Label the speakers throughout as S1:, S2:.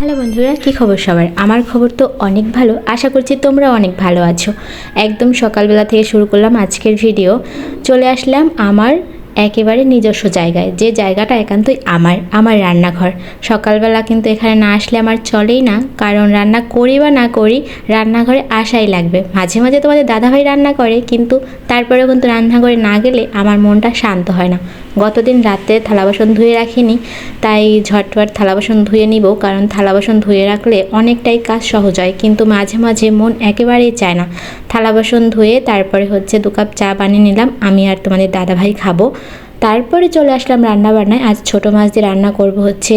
S1: Hello বন্ধুরা, কী খবর সবার? আমার খবর তো অনেক ভালো, আশা করছি তোমরা অনেক ভালো আছো। একদম সকালবেলা থেকে শুরু করলাম আজকের ভিডিও চলে আসলাম আমার একেবারে নিজস্ব জায়গায়। যে জায়গাটা একান্তই আমার আমার রান্নাঘর। সকালবেলা কিন্তু এখানে না আসলে আমার চলেই না। কারণ রান্না করি বা না করি, রান্নাঘরে আসাই লাগবে। মাঝে মাঝে তোমাদের দাদাভাই রান্না করে, কিন্তু তারপরেও কিন্তু রান্নাঘরে না গেলে আমার মনটা শান্ত হয় না। গতদিন রাতে থালা বাসন ধুয়ে রাখিনি, তাই ঝটপট থালা বাসন ধুয়ে নিব। কারণ থালা বাসন ধুয়ে রাখলে অনেকটাই কাজ সহজ হয়, কিন্তু মাঝে মাঝে মন একেবারেই চায় না। থালা বাসন ধুয়ে তারপরে হচ্ছে দু কাপ চা বানিয়ে নিলাম। আমি আর তোমাদের দাদাভাই খাব। তারপরে চলে আসলাম রান্না বান্নায় আজ ছোটো মাছ দিয়ে রান্না করব হচ্ছে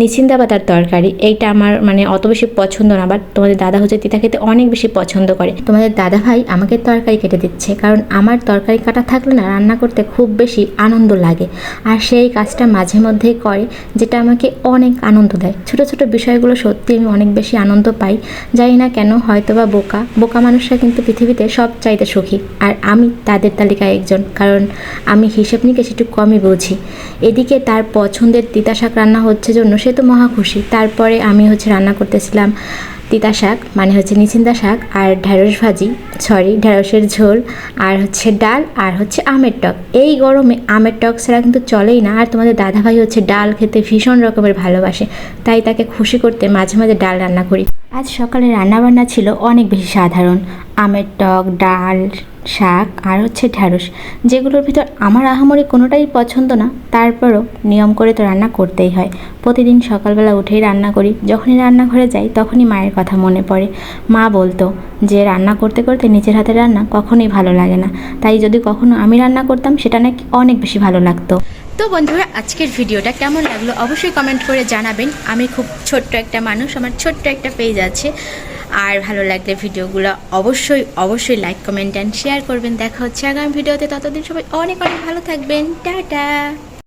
S1: নিচিন্দা পাতার তরকারি। এইটা আমার মানে অত বেশি পছন্দ না বাট তোমাদের দাদা হচ্ছে তিতা খেতে অনেক বেশি পছন্দ করে। তোমাদের দাদা ভাই আমাকে তরকারি কেটে দিচ্ছে, কারণ আমার তরকারি কাটা থাকলে না রান্না করতে খুব বেশি আনন্দ লাগে। আর সেই কাজটা মাঝে মধ্যেই করে, যেটা আমাকে অনেক আনন্দ দেয়। ছোট ছোট বিষয়গুলো সত্যি আমি অনেক বেশি আনন্দ পাই। জানি না কেন হয়তো বা বোকা। বোকা মানুষরা কিন্তু পৃথিবীতে সব চাইতে সুখী। আর আমি তাদের তালিকায় একজন, কারণ আমি হিসেব নিকেশ একটু কমই বুঝি। এদিকে তার পছন্দের তিতা শাক রান্না হচ্ছে জন্য সে তো মহা খুশি। তারপরে আমি হচ্ছে রান্না করতেছিলাম তিতা শাক মানে হচ্ছে নিচিন্দা শাক, আর ঢ্যাঁড়স ভাজি সরি ঢ্যাঁড়সের ঝোল, আর হচ্ছে ডাল, আর হচ্ছে আমের টক। এই গরমে আমের টক ছাড়া কিন্তু চলেই না। আর তোমাদের দাদাভাই হচ্ছে ডাল খেতে ভীষণ রকমের ভালোবাসে, তাই তাকে খুশি করতে মাঝে মাঝে ডাল রান্না করি। আজ সকালে রান্নাবান্না ছিল অনেক বেশি সাধারণ। আমের টক, ডাল শাক আর হচ্ছে ঢ্যাঁড়স, যেগুলোর ভিতর আমার আহামরি কোনোটাই পছন্দ না, তারপরও নিয়ম করে তো রান্না করতেই হয়। প্রতিদিন সকালবেলা উঠেই রান্না করি, যখনই রান্নাঘরে যাই তখনই মায়ের কথা মনে পড়ে। মা বলতো যে, রান্না করতে করতে নিজের হাতে রান্না কখনোই ভালো লাগে না। তাই যদি কখনো আমি রান্না করতাম, সেটা নাকি অনেক বেশি ভালো লাগতো। তো বন্ধুরা, আজকের ভিডিওটা কেমন লাগল অবশ্যই কমেন্ট করে জানাবেন। আমি খুব ছোট্ট একটা মানুষ, আমার ছোট্ট একটা পেজ আছে। আর ভালো লাগলে ভিডিওগুলো অবশ্যই অবশ্যই লাইক কমেন্ট অ্যান্ড শেয়ার করবেন। দেখা হচ্ছে আগামী ভিডিওতে। ততদিন সবাই অনেক অনেক ভালো থাকবেন। টাটা!